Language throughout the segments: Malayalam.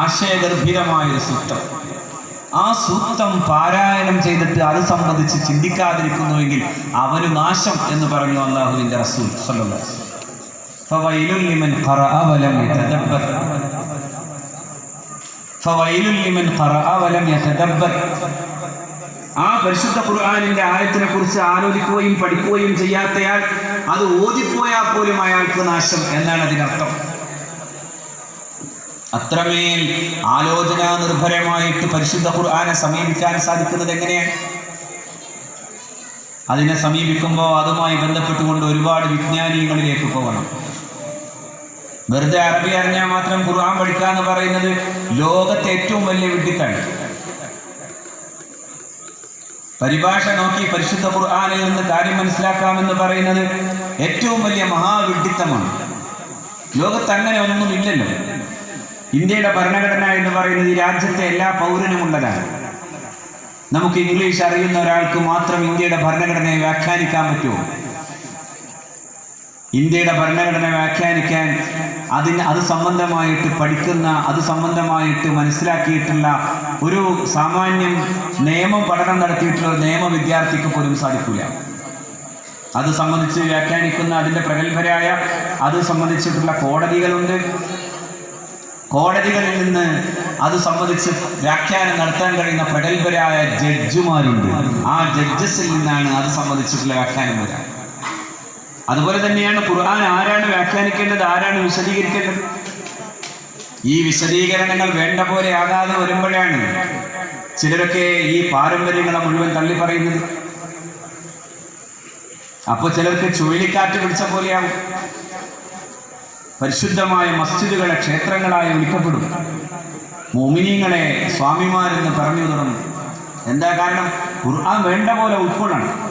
ആശയഗർഭിതമായൊരു സൂക്തം. ആ സൂക്തം പാരായണം ചെയ്തിട്ട് അത് സംബന്ധിച്ച് ചിന്തിക്കാതിരിക്കുന്നുവെങ്കിൽ അവന് നാശം എന്ന് പറഞ്ഞു അള്ളാഹുവിന്റെ റസൂൽ ആ പരിശുദ്ധ ഖുർആാനിന്റെ ആയത്തിനെ കുറിച്ച് ആലോചിക്കുകയും പഠിക്കുകയും ചെയ്യാത്തയാൾ അത് ഓതിപ്പോയാൽ പോലും അയാൾക്ക് നാശം എന്നാണ് അതിനർത്ഥം. അത്രമേൽ ആലോചനാ നിർഭരമായിട്ട് പരിശുദ്ധ ഖുർആാനെ സമീപിക്കാൻ സാധിക്കുന്നത് എങ്ങനെയാണ്? അതിനെ സമീപിക്കുമ്പോൾ അതുമായി ബന്ധപ്പെട്ടുകൊണ്ട് ഒരുപാട് വിജ്ഞാനീയങ്ങളിലേക്ക് പോകണം. വെറുതെ അറബി അറിഞ്ഞാൽ മാത്രം ഖുർആൻ പഠിക്കുക എന്ന് പറയുന്നത് ലോകത്തെ ഏറ്റവും വലിയ വിഡ്ഢിത്താണ്. പരിഭാഷ നോക്കി പരിശുദ്ധ ഖുർആാനിൽ നിന്ന് കാര്യം മനസ്സിലാക്കാമെന്ന് പറയുന്നത് ഏറ്റവും വലിയ മഹാവിഡിത്തമാണ് ലോകത്ത് അങ്ങനെ ഒന്നുമില്ലല്ലോ ഇന്ത്യയുടെ ഭരണഘടന എന്ന് പറയുന്നത് ഈ രാജ്യത്തെ എല്ലാ പൗരനുമുള്ളതാണ് നമുക്ക് ഇംഗ്ലീഷ് അറിയുന്ന ഒരാൾക്ക് മാത്രം ഇന്ത്യയുടെ ഭരണഘടനയെ വ്യാഖ്യാനിക്കാൻ പറ്റുമോ? ഇന്ത്യയുടെ ഭരണഘടന വ്യാഖ്യാനിക്കാൻ അതിന് അത് സംബന്ധമായിട്ട് പഠിക്കുന്ന അത് സംബന്ധമായിട്ട് മനസ്സിലാക്കിയിട്ടുള്ള ഒരു സാമാന്യം നിയമം പഠനം നടത്തിയിട്ടുള്ള ഒരു നിയമ വിദ്യാർത്ഥിക്ക് പോലും സാധിക്കില്ല അത് സംബന്ധിച്ച് വ്യാഖ്യാനിക്കുന്ന അതിന്റെ പ്രഗത്ഭരായ അത് സംബന്ധിച്ചിട്ടുള്ള കോടതികളുണ്ട്. കോടതികളിൽ നിന്ന് അത് സംബന്ധിച്ച് വ്യാഖ്യാനം നടത്താൻ കഴിയുന്ന പ്രഗത്ഭരായ ജഡ്ജുമാരുണ്ട്. ആ ജഡ്ജസിൽ നിന്നാണ് അത് സംബന്ധിച്ചിട്ടുള്ള വ്യാഖ്യാനം വരിക. അതുപോലെ തന്നെയാണ് ഖുർആൻ ആരാണ് വ്യാഖ്യാനിക്കേണ്ടത് ആരാണ് വിശദീകരിക്കേണ്ടത്? ഈ വിശദീകരണങ്ങൾ വേണ്ട പോലെ ആകാതെ വരുമ്പോഴാണ് ചിലരൊക്കെ ഈ പാരമ്പര്യങ്ങളെ മുഴുവൻ തള്ളി പറയുന്നത് അപ്പോൾ ചിലർക്ക് ചുഴലിക്കാറ്റ് പിടിച്ച പോലെയാവും. പരിശുദ്ധമായ മസ്ജിദുകളെ ക്ഷേത്രങ്ങളായി വിളിക്കപ്പെടും. മോമിനീങ്ങളെ സ്വാമിമാരെന്ന് പറഞ്ഞു തുടങ്ങും. എന്താ കാരണം? ഖുർആൻ വേണ്ട പോലെ ഉൾക്കൊള്ളണം.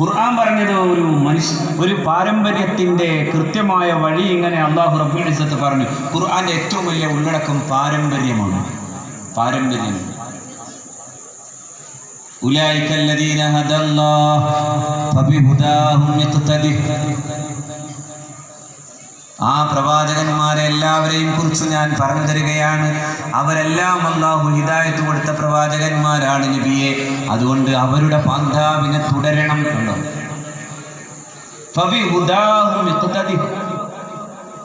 ഖുർആൻ പറഞ്ഞത് ഒരു മനുഷ്യ ഒരു പാരമ്പര്യത്തിന്റെ കൃത്യമായ വഴി ഇങ്ങനെ അള്ളാഹു റബ്ബുൽ ഇസത്ത് പറഞ്ഞു. ഖുർആന്റെ ഏറ്റവും വലിയ ഉള്ളടക്കം പാരമ്പര്യമാണ്. പാരമ്പര്യം. ഉലായിക്കല്ലദീന ഹദല്ലാഹ് ഫബിഹുദാഹും യഖ്തദിഹ് ആ പ്രവാചകന്മാരെ എല്ലാവരെയും കുറിച്ച് ഞാൻ പറഞ്ഞു തരികയാണ്. അവരെല്ലാം അള്ളാഹു ഹിദായത്ത് കൊടുത്ത പ്രവാചകന്മാരാണ് നബിയെ. അതുകൊണ്ട് അവരുടെ പാന്താവിനെ തുടരണം എന്നുള്ളത്.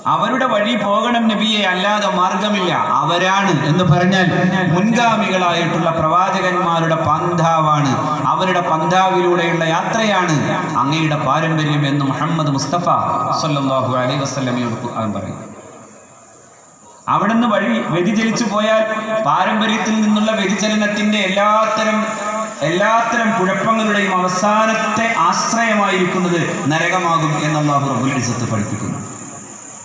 അവരുടെ വഴി പോകണം നബിയെ അല്ലാതെ മാർഗമില്ല. അവരാണ് എന്ന് പറഞ്ഞാൽ മുൻഗാമികളായിട്ടുള്ള പ്രവാചകന്മാരുടെ പന്താവാണ്. അവരുടെ പന്താവിലൂടെയുള്ള യാത്രയാണ് അങ്ങയുടെ പാരമ്പര്യം എന്ന് മുഹമ്മദ് മുസ്തഫ സല്ലല്ലാഹു അലൈഹി വസ്ലമിയോട് പറയും അവിടുന്ന് വഴി വ്യതിചലിച്ചു പോയാൽ പാരമ്പര്യത്തിൽ നിന്നുള്ള വ്യതിചലനത്തിന്റെ എല്ലാത്തരം എല്ലാത്തരം കുഴപ്പങ്ങളുടെയും അവസാനത്തെ ആശ്രയമായിരിക്കുന്നത് നരകമാകും എന്നുള്ള റബ്ബുൽ പഠിപ്പിക്കുന്നു.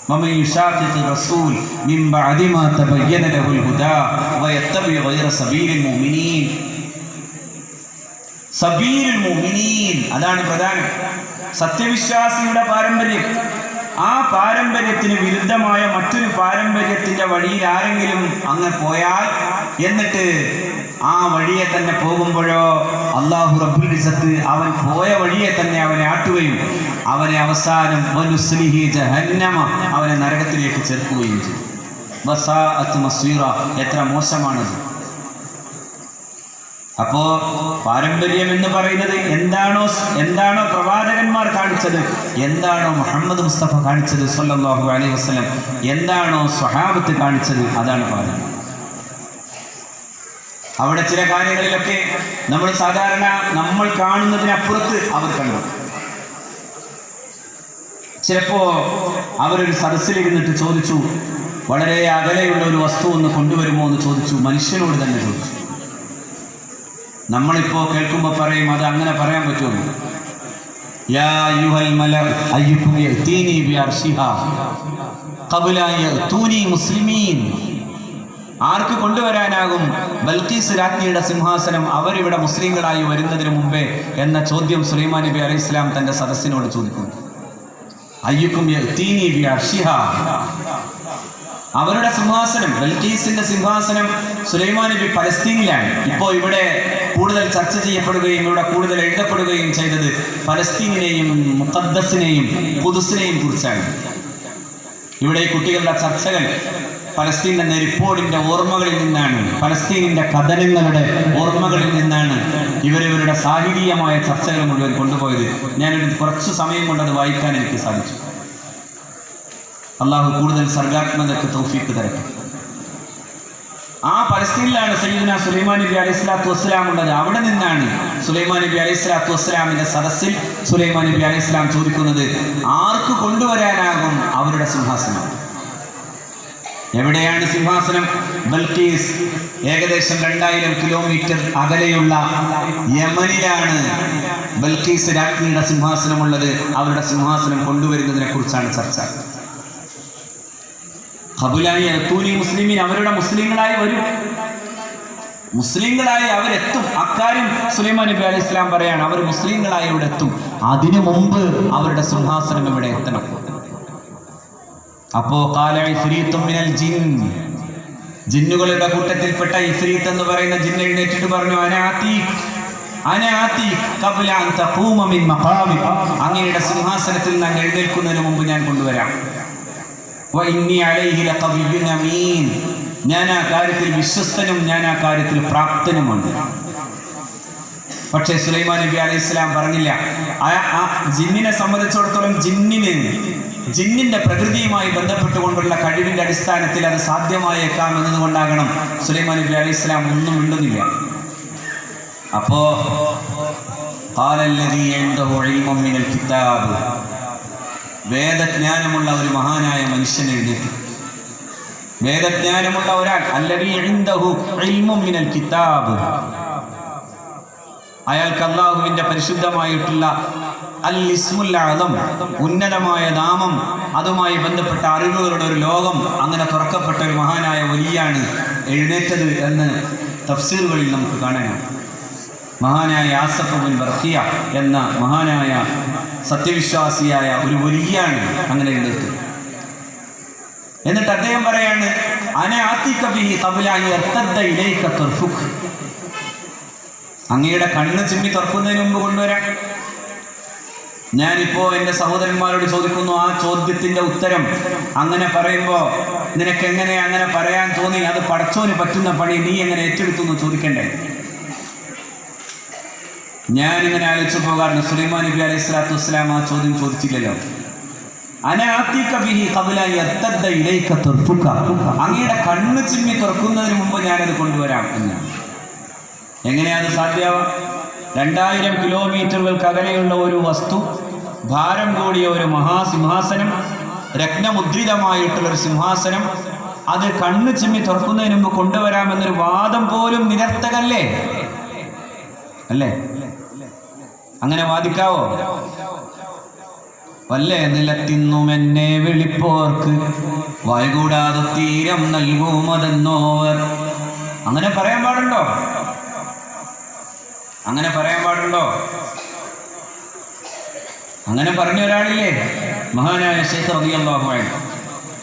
ومن يشاقق الرسول من بعد ما تبين له الهدى ويتبع غير سبيل المؤمنين സബീലുൽ മുഅ്മിനീൻ അതാണ് പ്രധാനം സത്യവിശ്വാസിയുടെ പാരമ്പര്യം ആ പാരമ്പര്യത്തിന് വിരുദ്ധമായ മറ്റൊരു പാരമ്പര്യത്തിന്റെ വഴിയിൽ ആരെങ്കിലും അങ്ങ് പോയാൽ എന്നിട്ട് ആ വഴിയെ തന്നെ പോകുമ്പോഴോ അള്ളാഹു റബ്ബുൽ ഇസത്ത് അവൻ പോയ വഴിയെ തന്നെ അവനെ ആട്ടുകയും അവനെ അവസാനം ജഹന്നമ അവനെ നരകത്തിലേക്ക് ചേർക്കുകയും മസ്വീറ. എത്ര മോശമാണത്. അപ്പോ പാരമ്പര്യം എന്ന് പറയുന്നത് എന്താണോ എന്താണോ പ്രവാചകന്മാർ കാണിച്ചത് എന്താണോ മുഹമ്മദ് മുസ്തഫ കാണിച്ചത് സല്ലാഹു അലൈഹി വസ്ലം എന്താണോ സ്വഹാബത്ത് കാണിച്ചത് അതാണ് പാരമ്പര്യം. അവിടെ ചില കാര്യങ്ങളിലൊക്കെ നമ്മൾ സാധാരണ നമ്മൾ കാണുന്നതിനപ്പുറത്ത് അവർ കണ്ടു. ചിലപ്പോ അവരൊരു സദസ്സിലിരുന്നിട്ട് ചോദിച്ചു വളരെ അകലെയുള്ള ഒരു വസ്തു ഒന്ന് കൊണ്ടുവരുമോ എന്ന് ചോദിച്ചു. മനുഷ്യനോട് തന്നെ ചോദിച്ചു. നമ്മളിപ്പോ കേൾക്കുമ്പോൾ പറയും അത് അങ്ങനെ പറയാൻ പറ്റുമോ? യാ ആർക്ക് കൊണ്ടുവരാനാകും? ബൽക്കീസ് രാജ്ഞിയുടെ സിംഹാസനം അവരിവിടെ മുസ്ലിങ്ങളായി വരുന്നതിന് മുമ്പേ എന്ന ചോദ്യം സുലൈമാൻ നബി അലൈഹി ഇസ്ലാം തന്റെ സദസ്സിനോട് ചോദിക്കുന്നു. അയ്യക്കും അവരുടെ സിംഹാസനം ബൽക്കീസിന്റെ സിംഹാസനം സുലൈമാൻ നബി പലസ്തീനിലാണ്. ഇപ്പോൾ ഇവിടെ കൂടുതൽ ചർച്ച ചെയ്യപ്പെടുകയും ഇവിടെ കൂടുതൽ എഴുതപ്പെടുകയും ചെയ്തത് പലസ്തീനിനെയും മുഖദ്ദസിനെയും കുതുസിനെയും കുറിച്ചാണ്. ഇവിടെ കുട്ടികളുടെ ചർച്ചകൾ പലസ്തീന്റെ നെരിപ്പോടിന്റെ ഓർമ്മകളിൽ നിന്നാണ് പലസ്തീനിന്റെ കഥനങ്ങളുടെ ഓർമ്മകളിൽ നിന്നാണ് ഇവരിവരുടെ സാഹിതീയമായ ചർച്ചകൾ മുഴുവൻ കൊണ്ടുപോയത്. ഞാനൊരു കുറച്ച് സമയം കൊണ്ട് അത് വായിക്കാൻ എനിക്ക് സാധിച്ചു. അള്ളാഹു കൂടുതൽ സർഗാത്മകതയ്ക്ക് തൗഫീക്ക് തരട്ടെ. ആ പലസ്തീനിലാണ് സയ്യിദിന സുലൈമാൻ നബി അലൈഹി സ്വലാത്തു വസ്സലാം ഉള്ളത്. അവിടെ നിന്നാണ് സുലൈമാൻ നബി അലൈഹി സ്വലാത്തു വസ്സലാമിന്റെ സദസ്സിൽ സുലൈമാൻ നബി അലൈഹി സ്വലാം ചോദിക്കുന്നത് ആർക്ക് കൊണ്ടുവരാനാകും അവരുടെ സിംഹാസനം? എവിടെയാണ് സിംഹാസനം? ബൽക്കീസ് ഏകദേശം രണ്ടായിരം കിലോമീറ്റർ അകലെയുള്ള യമനിലാണ് ബൽക്കീസ് രാജ്ഞിയുടെ സിംഹാസനമുള്ളത്. അവരുടെ സിംഹാസനം കൊണ്ടുവരുന്നതിനെ കുറിച്ചാണ് ചർച്ച. ഹബുലായി എത്തൂനി മുസ്ലിമീൻ അവരുടെ മുസ്ലിങ്ങളായി വരും. മുസ്ലിങ്ങളായി അവരെത്തും. അക്കാര്യം സുലൈമാൻ നബി അലൈഹി ഇസ്ലാം പറയാണ്. അവർ മുസ്ലിങ്ങളായി ഇവിടെ എത്തും അതിനു മുമ്പ് അവരുടെ സിംഹാസനം ഇവിടെ എത്തണം. അപ്പോ മിനൽ ജിൻ. ജിന്നുകളുടെ കൂട്ടത്തിൽപ്പെട്ട ഇഫ്രീത്ത് എന്ന് പറയുന്ന ജിന്ന് എഴുന്നേറ്റിട്ട് പറഞ്ഞു അനാത്തി അനാത്തി ഖബ്ല അൻ തഖൂമ മിൻ മഖാമി അങ്ങയുടെ സിംഹാസനത്തിൽ നിന്ന് അങ്ങ് എഴുന്നേൽക്കുന്നതിന് മുമ്പ് ഞാൻ കൊണ്ടുവരാം. ഞാൻ ആ കാര്യത്തിൽ വിശ്വസ്തനും ഞാൻ ആ കാര്യത്തിൽ പ്രാപ്തനുമുണ്ട്. പക്ഷേ സുലൈമാൻ നബി അലൈഹി ഇസ്ലാം പറഞ്ഞില്ല ആ ജിന്നിനെ സംബന്ധിച്ചിടത്തോളം ജിന്നിന് ജിന്നിന്റെ പ്രകൃതിയുമായി ബന്ധപ്പെട്ടുകൊണ്ടുള്ള കഴിവിന്റെ അടിസ്ഥാനത്തിൽ അത് സാധ്യമായേക്കാം എന്നതുകൊണ്ടാകണം സുലൈമാൻ നബി അലൈഹി ഇസ്ലാം ഒന്നും ഉണ്ടെന്നില്ല അപ്പോ കിതാബ്. വേദജ്ഞാനമുള്ള ഒരു മഹാനായ മനുഷ്യൻ എഴുന്നേറ്റു. വേദജ്ഞാനമുള്ള ഒരാൾ കിതാബ്. അയാൾക്ക് അള്ളാഹുവിന്റെ പരിശുദ്ധമായിട്ടുള്ള അൽ ഇസ്മുൽ ഉന്നതമായ നാമം അതുമായി ബന്ധപ്പെട്ട അറിവുകളുടെ ഒരു ലോകം അങ്ങനെ തുറക്കപ്പെട്ട ഒരു മഹാനായ വലിയാണ് എഴുന്നേറ്റത് എന്ന് തഫ്സീറുകളിൽ നമുക്ക് കാണാനാണ് മഹാനായ ആസഫ് ബർഹിയ എന്ന മഹാനായ സത്യവിശ്വാസിയായ ഒരു വലിയാണ് അങ്ങനെ എഴുന്നേറ്റത്. എന്നിട്ട് അദ്ദേഹം പറയാണ് അങ്ങയുടെ കണ്ണ് ചിമ്മി തുറക്കുന്നതിന് മുമ്പ് കൊണ്ടുവരാം. ഞാനിപ്പോ എന്റെ സഹോദരന്മാരോട് ചോദിക്കുന്നു ആ ചോദ്യത്തിന്റെ ഉത്തരം അങ്ങനെ പറയുമ്പോ നിനക്ക് എങ്ങനെ അങ്ങനെ പറയാൻ തോന്നി? അത് പടച്ചോന് പറ്റുന്ന പണി നീ എങ്ങനെ ഏറ്റെടുത്തു എന്ന് ചോദിക്കണ്ടേ? ഞാനിങ്ങനെ ആലോചിച്ചു പോകാറുണ്ട്. സുലൈമാൻ നബി അലൈഹി സ്വലാത്തു വസ്സലാം ആ ചോദ്യം ചോദിച്ചില്ലല്ലോ. അങ്ങയുടെ കണ്ണ് ചിമ്മി തുറക്കുന്നതിന് മുമ്പ് ഞാനത് കൊണ്ടുവരാം എന്നാണ് എങ്ങനെയാണ് സാധ്യമാവുക? രണ്ടായിരം കിലോമീറ്ററുകൾക്ക് അകലെയുള്ള ഒരു വസ്തു ഭാരം കൂടിയ ഒരു മഹാസിംഹാസനം രത്നമുദ്രിതമായിട്ടുള്ളൊരു സിംഹാസനം അത് കണ്ണ് ചിമ്മി തുറക്കുന്നതിന് മുമ്പ് കൊണ്ടുവരാമെന്നൊരു വാദം പോലും നിരർത്ഥകല്ലേ? അല്ലേ? അങ്ങനെ വാദിക്കാവോ? വല്ലേ നിലത്തിന്നും എന്നെ വിളിപ്പോർക്ക് വായുകൂടാതെ തീരം നൽകുമതെന്നോവർ. അങ്ങനെ പറയാൻ പാടുണ്ടോ? അങ്ങനെ പറയാൻ പാടുണ്ടോ? അങ്ങനെ പറഞ്ഞ ഒരാളില്ലേ? മഹാനായ ഷെയ്ഖ് അൻഹു.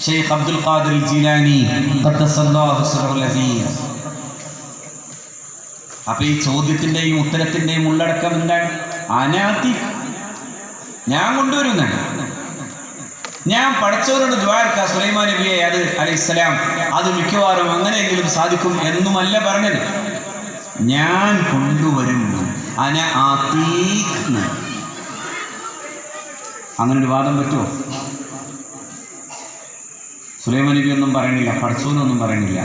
ഷെയ്ഖ് അബ്ദുൽ ഖാദിർ ജിലാനി അപ്പൊ ഈ ചോദ്യത്തിന്റെയും ഉത്തരത്തിന്റെയും ഉള്ളടക്കം എന്താണ്? അനാത്തി. ഞാൻ കൊണ്ടുവരുന്നതാണ്. ഞാൻ പഠിച്ചവരോട് ദ്വാരക്ക സുലൈമാൻ നബിയെ അത് അലൈഹിസ്സലാം അത് മിക്കവാറും അങ്ങനെയെങ്കിലും സാധിക്കും എന്നുമല്ല പറഞ്ഞത്. ഞാൻ കൊണ്ടുവരുന്നു. അന എന്ന്. അങ്ങനെ ഒരു വാദം പറ്റുമോ? സുലൈമാൻ നബി ഒന്നും പറയണില്ല പഠിച്ചു എന്നൊന്നും പറയണില്ല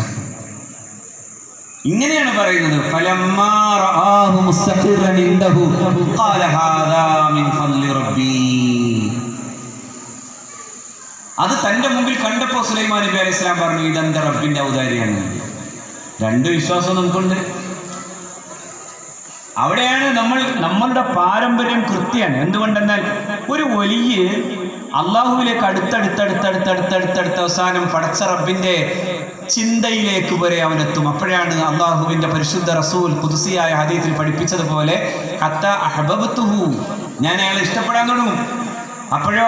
ഇങ്ങനെയാണ് പറയുന്നത് അത് തന്റെ മുമ്പിൽ കണ്ടപ്പോൾ സുലൈമാൻ നബി അലൈഹി സ്വലാം പറഞ്ഞു ഇതെന്റെ റബ്ബിന്റെ ഔദാര്യാണ് രണ്ട് വിശ്വാസം നമുക്കുണ്ട്. അവിടെയാണ് നമ്മൾ നമ്മളുടെ പാരമ്പര്യം കൃത്യമാണ്. എന്തുകൊണ്ടെന്നാൽ ഒരു വലിയ അള്ളാഹുവിലേക്ക് അടുത്തടുത്തടുത്തടുത്തടുത്തടുത്തടുത്ത അവസാനം പടച്ച റബ്ബിന്റെ ചിന്തയിലേക്ക് വരെ അവനെത്തും അപ്പോഴാണ് അള്ളാഹുവിന്റെ പരിശുദ്ധ റസൂൽ കുതിസിയായ ഹദീത്തിൽ പഠിപ്പിച്ചതുപോലെ ഹത്ത അഹബബത്തുഹു ഞാൻ അയാളെ ഇഷ്ടപ്പെടാൻ തുടങ്ങും. അപ്പോഴോ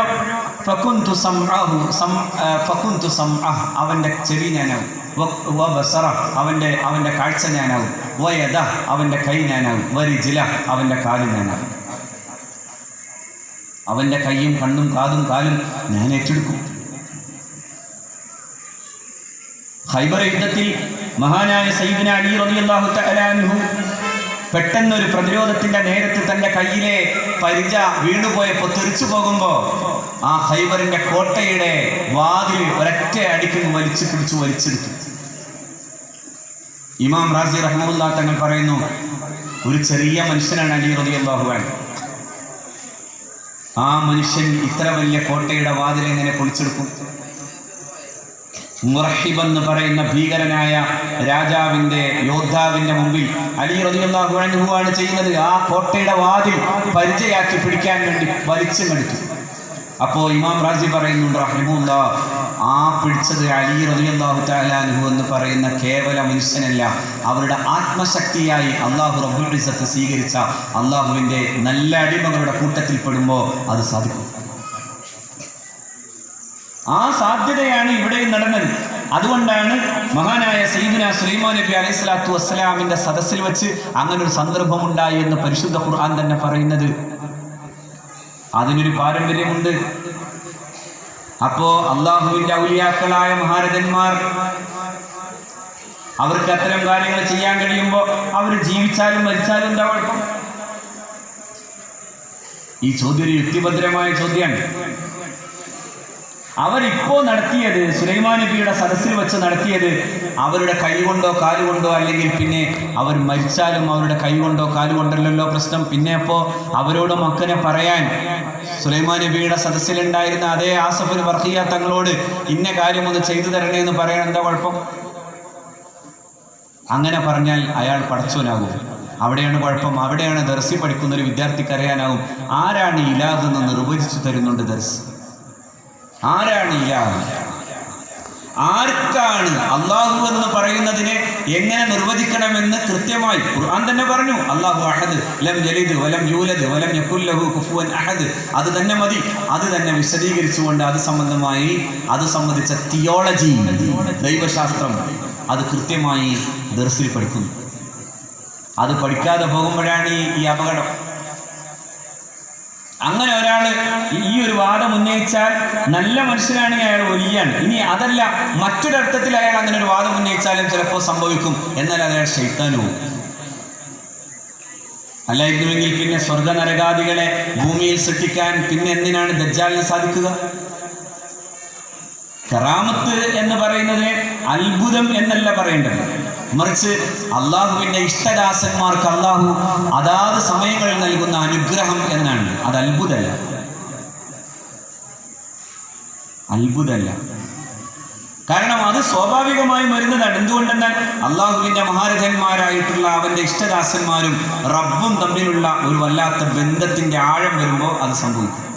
ഫക്കുന്തു സംഅഹു സം ഫക്കുന്തു അവന്റെ ചെവി ഞാനാവും. അവന്റെ വ ബസറ അവന്റെ അവന്റെ കാഴ്ച ഞാനാവും. വയദ അവന്റെ കൈ ഞാനാവും. വരിജില അവന്റെ കാൽ ഞാനാവും. അവന്റെ കൈയും കണ്ണും കാതും കാലും ഞാൻ ഏറ്റെടുക്കും. ഹൈബർ യുദ്ധത്തിൽ മഹാനായ സൈദിന അലി റളിയല്ലാഹു തലാൻഹു പെട്ടെന്നൊരു പ്രതിരോധത്തിന്റെ നേരത്ത് തന്റെ കയ്യിലെ പരിച വീണുപോയപ്പോൾ തെറിച്ചു പോകുമ്പോൾ ആ ഹൈബറിന്റെ കോട്ടയുടെ വാതിൽ ഒരൊറ്റ അടിക്കുന്നു വലിച്ചു പിടിച്ചു വലിച്ചെടുത്തു. ഇമാം റാസി റഹ്മുല്ല തങ്ങൾ പറയുന്നു ഒരു ചെറിയ മനുഷ്യനാണ് അലി റളിയല്ലാഹു അൻഹു. ആ മനുഷ്യൻ ഇത്ര വലിയ കോട്ടയുടെ വാതിൽ എങ്ങനെ പൊളിച്ചെടുക്കും? മുറഹിബ് എന്ന് പറയുന്ന ഭീകരനായ രാജാവിന്റെ യോദ്ധാവിന്റെ മുമ്പിൽ അലി അൻഹു ആണ് ചെയ്യുന്നത്. ആ കോട്ടയുടെ വാതിൽ പരിചയാക്കി പിടിക്കാൻ വേണ്ടി വലിച്ചുമെടുത്തു അപ്പോ ഇമാം റാസി പറയുന്നുണ്ട് റഹിമുല്ല ആ പിടിച്ചത് അലി റളിയല്ലാഹു താലാനുഹു എന്ന് പറയുന്ന കേവല മനുഷ്യനല്ല. അവരുടെ ആത്മശക്തിയായി അള്ളാഹു റബ്ബുൽ ഇസ്സത്ത് സ്വീകരിച്ച അള്ളാഹുവിന്റെ നല്ല അടിമകളുടെ കൂട്ടത്തിൽ പെടുമ്പോൾ അത് സാധിക്കും. ആ സാധ്യതയാണ് ഇവിടെയും നടന്നത്. അതുകൊണ്ടാണ് മഹാനായ സയ്യിദുന സുലൈമാൻ നബി അലൈഹി സ്വലാത്തു വസ്സലാമിന്റെ സദസ്സിൽ വെച്ച് അങ്ങനെ ഒരു സന്ദർഭം ഉണ്ടായി എന്ന് പരിശുദ്ധ ഖുർആൻ തന്നെ പറയുന്നത്. അതിനൊരു പാരമ്പര്യമുണ്ട്. അപ്പോ അള്ളാഹുവിന്റെ ഔലിയാക്കളായ മഹാരഥന്മാർ അവർക്ക് അത്തരം കാര്യങ്ങൾ ചെയ്യാൻ കഴിയുമ്പോൾ അവർ ജീവിച്ചാലും മരിച്ചാലും എന്താ കുഴപ്പം? ഈ ചോദ്യം ഒരു യുക്തിഭദ്രമായ ചോദ്യമാണ്. അവരിപ്പോ നടത്തിയത് സുലൈമാൻ നബിയുടെ സദസ്സിൽ വെച്ച് നടത്തിയത് അവരുടെ കൈ കൊണ്ടോ കാലുകൊണ്ടോ അല്ലെങ്കിൽ പിന്നെ അവർ മരിച്ചാലും അവരുടെ കൈ കൊണ്ടോ കാലുകൊണ്ടല്ലോ പ്രശ്നം. പിന്നെ അപ്പോ അവരോട് മക്കനെ പറയാൻ സുലൈമാൻ നബിയുടെ സദസ്സിലുണ്ടായിരുന്ന അതേ ആസഫിന് വർഹിയ തങ്ങളോട് ഇന്ന കാര്യം ഒന്ന് ചെയ്തു തരണേ എന്ന് പറയാൻ എന്താ കുഴപ്പം? അങ്ങനെ പറഞ്ഞാൽ അയാൾ പടച്ചോനാകും. അവിടെയാണ് കുഴപ്പം. അവിടെയാണ് ദർസി പഠിക്കുന്ന ഒരു വിദ്യാർത്ഥിക്ക് അറിയാനാവും ആരാണ് ഇലാഹ് നിർവചിച്ചു തരുന്നുണ്ട് ദർസ്? ആരാണ് ആർക്കാണ് അള്ളാഹു എന്ന് പറയുന്നതിനെ എങ്ങനെ നിർവചിക്കണമെന്ന് കൃത്യമായി ഖുർആൻ തന്നെ പറഞ്ഞു. അള്ളാഹു അഹദ് ലം ജലിദ് വലം യൂലദ് വലം യക്കുല്ലഹു കുഫുവൻ അഹദ്. അത് തന്നെ മതി. അത് തന്നെ വിശദീകരിച്ചുകൊണ്ട് അത് സംബന്ധമായി അത് സംബന്ധിച്ച തിയോളജി ദൈവശാസ്ത്രം അത് കൃത്യമായി ദർസിൽ പഠിക്കുന്നു. അത് പഠിക്കാതെ പോകുമ്പോഴാണ് ഈ അപകടം. അങ്ങനെ ഒരാൾ ഈ- ഒരു വാദം ഉന്നയിച്ചാൽ നല്ല മനുഷ്യനാണെങ്കിൽ അയാൾ ഒലിയാണ്. ഇനി അതല്ല മറ്റൊരർത്ഥത്തിൽ അയാൾ അങ്ങനെ ഒരു വാദം ഉന്നയിച്ചാലും ചിലപ്പോൾ സംഭവിക്കും. എന്നാൽ അയാൾ ശൈത്താനവും അല്ലായിരുന്നുവെങ്കിൽ പിന്നെ സ്വർഗ നരകാദികളെ ഭൂമിയിൽ സൃഷ്ടിക്കാൻ പിന്നെ എന്തിനാണ് ദജ്ജാലിന് സാധിക്കുക? കറാമത്ത് എന്ന് പറയുന്നത് അത്ഭുതം എന്നല്ല പറയേണ്ടത്. മറിച്ച് അള്ളാഹുവിന്റെ ഇഷ്ടദാസന്മാർക്ക് അള്ളാഹു അതാത് സമയങ്ങളിൽ നൽകുന്ന അനുഗ്രഹം എന്നാണ്. അത് അത്ഭുതമല്ല അത്ഭുതമല്ല കാരണം അത് സ്വാഭാവികമായും വരുന്നതാണ്. എന്തുകൊണ്ടെന്നാൽ അള്ളാഹുവിന്റെ മഹാരഥന്മാരായിട്ടുള്ള അവന്റെ ഇഷ്ടദാസന്മാരും റബ്ബും തമ്മിലുള്ള ഒരു വല്ലാത്ത ബന്ധത്തിന്റെ ആഴം വരുമ്പോൾ അത് സംഭവിക്കും.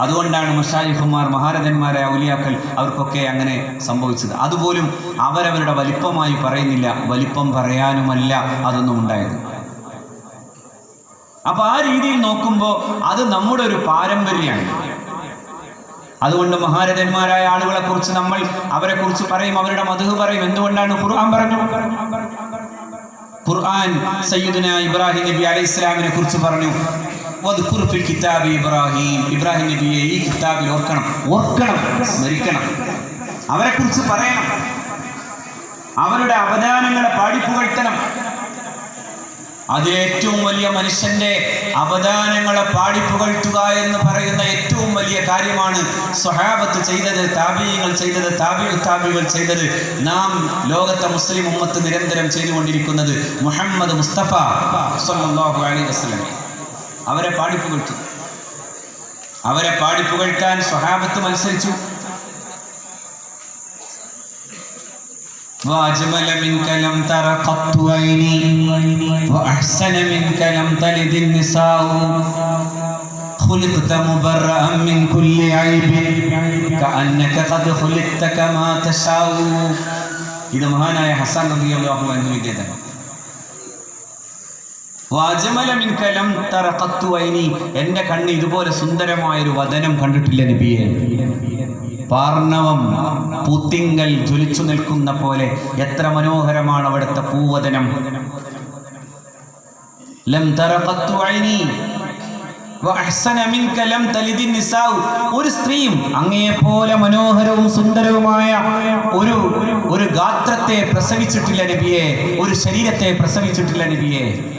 അതുകൊണ്ടാണ് മുഷാരിഫുമാർ മഹാരഥന്മാരെ ഔലിയാക്കൾ അവർക്കൊക്കെ അങ്ങനെ സംഭവിച്ചത്. അതുപോലും അവരവരുടെ വലിപ്പമായി പറയുന്നില്ല വലിപ്പം പറയാനുമല്ല അതൊന്നും ഉണ്ടായത്. അപ്പൊ ആ രീതിയിൽ നോക്കുമ്പോൾ അത് നമ്മുടെ ഒരു പാരമ്പര്യമാണ്. അതുകൊണ്ട് മഹാരഥന്മാരായ ആളുകളെ കുറിച്ച് നമ്മൾ അവരെ കുറിച്ച് പറയും അവരുടെ മധു പറയും. എന്തുകൊണ്ടാണ് ഖുർആൻ പറഞ്ഞു? ഖുർആൻ സയ്യിദുന ഇബ്രാഹിം നബി അലൈഹി ഇസ്ലാമിനെ കുറിച്ച് പറഞ്ഞു. വദ്കുർ കിതാബ് ഇബ്രാഹിം. ഇബ്രാഹിം നബിയെ ഈ കിതാബിൽ ഓർക്കണം. ഓർക്കണം. സ്മരിക്കണം. അവരെ കുറിച്ച് പറയണം. അവരുടെ അവദാനങ്ങളെ പാടിപ്പുകഴ്ത്തണം അതിലേറ്റവും വലിയ മനുഷ്യന്റെ അവദാനങ്ങളെ പാടിപ്പുകഴ്ത്തുക എന്ന് പറയുന്ന ഏറ്റവും വലിയ കാര്യമാണ് സ്വഹാബത്ത് ചെയ്തത് താപീയങ്ങൾ ചെയ്തത് താബി താബികൾ ചെയ്തത്. നാം ലോകത്തെ മുസ്ലിം ഉമ്മത്ത് നിരന്തരം ചെയ്തുകൊണ്ടിരിക്കുന്നത് മുഹമ്മദ് മുസ്തഫ അലൈഹി വസല്ലം. അവരെ പാടിപ്പുകഴ്ത്തു അവരെ പാടിപ്പുകഴ്ത്താൻ സ്വഹാബത്ത് മത്സരിച്ചു وأجمل منك لم تر قط عيني وأحسن منك لم تلد النساء خلقت مبرأ من كل عيب كأنك قد خلقت كما تشاء ഇത് മഹാനായ ഹസാൻ റളിയല്ലാഹു അൻഹുവിൻ്റെതാണ് വാജമല മിൻ കലം തറഖത്തു ഐനി എന്റെ കണ്ണ് ഇതുപോലെ സുന്ദരമായൊരു വചനം കണ്ടിട്ടില്ല നബിയെ. പാർണവം പൂത്തിങ്കൽ ജ്വലിച്ചു നിൽക്കുന്ന പോലെ എത്ര മനോഹരമാണ് അവിടുത്തെ പൂവദനം. ലം തലിദിൻ നിസാഉ. ഒരു സ്ത്രീയും അങ്ങയെപ്പോലെ മനോഹരവും സുന്ദരവുമായ ഒരു ഒരു ഗാത്രത്തെ പ്രസവിച്ചിട്ടില്ല നബിയെ. ഒരു ശരീരത്തെ പ്രസവിച്ചിട്ടില്ല നബിയെ.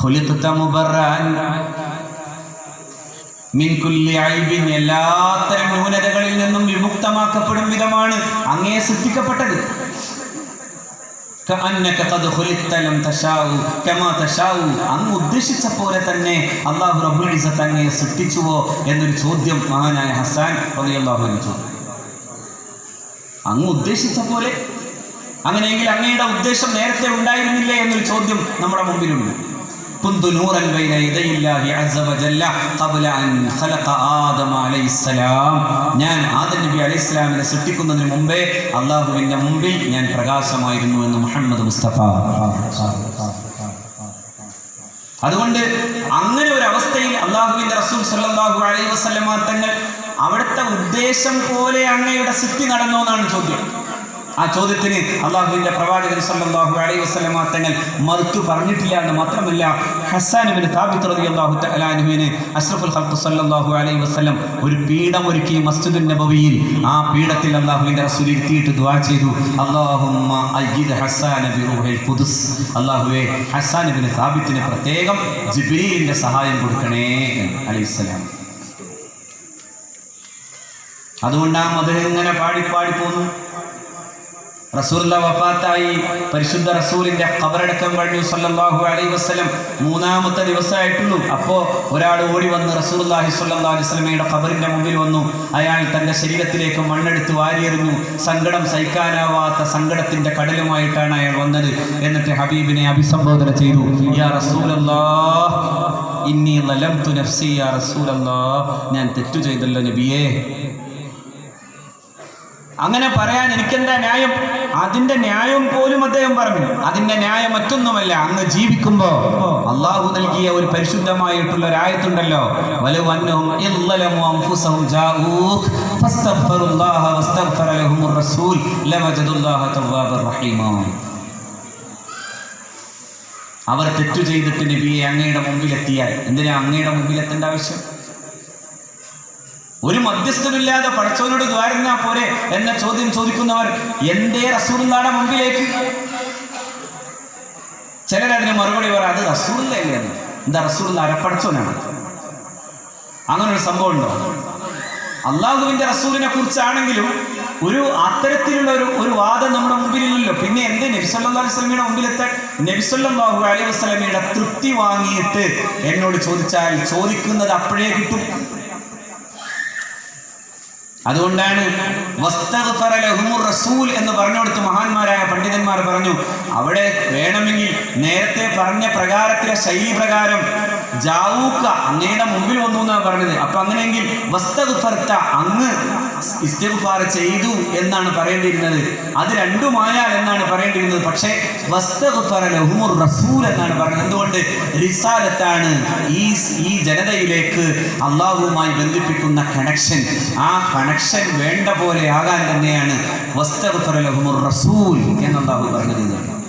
ഖുലിഖ്ത മുബറാൻ ഐബിൻ എല്ലാത്തരം ന്യൂനതകളിൽ നിന്നും വിമുക്തമാക്കപ്പെടും വിധമാണ് അങ്ങേ സൃഷ്ടിക്കപ്പെട്ടത്. അങ്ങ് ഉദ്ദേശിച്ച പോലെ തന്നെ അല്ലാഹു റബുൽ ഇസ്സത്ത് അങ്ങയെ സൃഷ്ടിച്ചുവോ എന്നൊരു ചോദ്യം മഹാനായ ഹസാൻ അൻഹു ചോദിച്ചു. അങ്ങ് ഉദ്ദേശിച്ച പോലെ. അങ്ങനെയെങ്കിൽ അങ്ങയുടെ ഉദ്ദേശം നേരത്തെ ഉണ്ടായിരുന്നില്ലേ എന്നൊരു ചോദ്യം നമ്മുടെ മുമ്പിലുണ്ട്. كنت نورا بين يدي الله عز وجل قبل أن خلق آدم عليه السلام ഞാൻ ആദം നബി അലൈഹി ഇസ്ലാമിനെ സൃഷ്ടിക്കുന്നതിന് മുമ്പേ അള്ളാഹുവിന്റെ മുമ്പിൽ ഞാൻ പ്രകാശമായിരുന്നു എന്ന് മുഹമ്മദ് മുസ്തഫ അതുകൊണ്ട് അങ്ങനെ ഒരു അവസ്ഥയിൽ അള്ളാഹുവിന്റെ റസൂൽ സല്ലല്ലാഹു അലൈഹി വസല്ലമ തങ്ങൾ അവിടുത്തെ ഉദ്ദേശം പോലെ അങ്ങയുടെ സിദ്ധി നടന്നോ എന്നാണ് ചോദ്യം ആ ചോദ്യത്തിന് അള്ളാഹുവിന്റെ പ്രവാചകൻ സല്ലാഹു അലൈഹി വസ്ലമ തങ്ങൾ മറുത്തു പറഞ്ഞിട്ടില്ല എന്ന് മാത്രമല്ല ഹസാനുബിന് താബിത്ത് റളിയല്ലാഹു തആല അൻഹുവിന് അഷ്റഫുൽ ഹൽത്ത് സല്ലാഹു അലൈഹി വസ്ലം ഒരു പീഠം ഒരുക്കി മസ്ജിദുൻ നബവിയിൽ ആ പീഠത്തിൽ അള്ളാഹുവിന്റെ റസൂൽ ഇരുത്തിയിട്ട് ദുആ ചെയ്തു. ഹസ്സാൻ ഇബ്നു താബിത്തിന് പ്രത്യേകം ജിബിലിന്റെ സഹായം കൊടുക്കണേ അലൈഹി അലൈഹിസ്സലാം അതുകൊണ്ട് ആ മധുര ഇങ്ങനെ പാടി പാടി പോന്നു? റസൂലുള്ള വഫാത്തായി പരിശുദ്ധ റസൂലിന്റെ ഖബറടക്കം കഴിഞ്ഞു സല്ലല്ലാഹു അലൈഹി വസല്ലം. മൂന്നാമത്തെ ദിവസമായിട്ടുള്ളൂ. അപ്പോൾ ഒരാൾ ഓടി വന്ന് സ്വല്ലല്ലാഹു അലൈഹി വസല്ലമയുടെ ഖബറിന്റെ മുമ്പിൽ വന്നു. അയാൾ തന്റെ ശരീരത്തിലേക്ക് മണ്ണെടുത്ത് വാരിയെറിഞ്ഞു. സങ്കടം സഹിക്കാനാവാത്ത സങ്കടത്തിന്റെ കടലുമായിട്ടാണ് അയാൾ വന്നത്. എന്നിട്ട് ഹബീബിനെ അഭിസംബോധന ചെയ്തു. യാ റസൂലല്ലാഹ് ഇന്നി ലലംതു നഫ്സി യാ റസൂലല്ലാഹ് ഞാൻ തെറ്റു ചെയ്തല്ലോ നബിയേ. അങ്ങനെ പറയാൻ എനിക്കെന്താ ന്യായം? അതിന്റെ ന്യായം പോലും അദ്ദേഹം പറഞ്ഞു അതിന്റെ ന്യായം മറ്റൊന്നുമല്ല അന്ന് ജീവിക്കുമ്പോ അള്ളാഹു നൽകിയ ഒരു പരിശുദ്ധമായിട്ടുള്ള ഒരായത്തുണ്ടല്ലോ അവർ തെറ്റു ചെയ്തിട്ട് നബിയെ അങ്ങയുടെ മുമ്പിലെത്തിയാൽ എന്തിനാ അങ്ങയുടെ മുമ്പിലെത്തേണ്ട ആവശ്യം? ഒരു മധ്യസ്ഥനില്ലാതെ പഠിച്ചവനോട് ദ്വാരുന്നാ പോരെ എന്ന ചോദ്യം ചോദിക്കുന്നവർ എന്തേ റസൂലുള്ളാടെ മുമ്പിലേക്ക്. ചിലരതിന് മറുപടി പറയാം അത് റസൂലല്ലേ എന്ന് എന്താ റസൂലുള്ള അരപ്പടച്ചവനാണ് അങ്ങനെ ഒരു സംഭവം ഉണ്ടോ? അള്ളാഹുവിന്റെ റസൂലിനെ കുറിച്ചാണെങ്കിലും ഒരു അത്തരത്തിലുള്ള ഒരു ഒരു വാദം നമ്മുടെ മുമ്പിലില്ലല്ലോ. പിന്നെ എന്ത് നബിസല്ലാ വസ്ലമിയുടെ മുമ്പിലെത്തെ നബിസല്ലാഹു അലൈഹി വസ്ലമിയുടെ തൃപ്തി വാങ്ങിയിട്ട് എന്നോട് ചോദിച്ചാൽ ചോദിക്കുന്നത് അപ്പോഴേ കിട്ടും. അതുകൊണ്ടാണ് റസൂൽ എന്ന് പറഞ്ഞുകൊടുത്ത് മഹാന്മാരായ പണ്ഡിതന്മാർ പറഞ്ഞു അവിടെ വേണമെങ്കിൽ നേരത്തെ പറഞ്ഞ പ്രകാരത്തിലെ ശൈലി പ്രകാരം ജാവൂക്ക അങ്ങയുടെ മുമ്പിൽ വന്നു എന്നാണ് പറഞ്ഞത്. അപ്പൊ അങ്ങനെയെങ്കിൽ വസ്തഫർത്ത അങ്ങ് ഇസ്തിഫാറ ചെയ്തു എന്നാണ് പറയേണ്ടിയിരുന്നത്. അത് രണ്ടുമായാൽ എന്നാണ് പറയേണ്ടിയിരുന്നത്. പക്ഷേ വസ്തഗ്ഫറ ലഹുമുർ റസൂൽ എന്നാണ് പറഞ്ഞത്. എന്തുകൊണ്ട്? റിസാലത്താണ് ഈ ഈ ജനതയിലേക്ക് അള്ളാഹുവുമായി ബന്ധിപ്പിക്കുന്ന കണക്ഷൻ ആ കണക്ഷൻ വേണ്ട പോലെ ആകാൻ തന്നെയാണ് വസ്തഗ്ഫറ ലഹുമുർ റസൂൽ എന്നുണ്ടാവും പറഞ്ഞത്.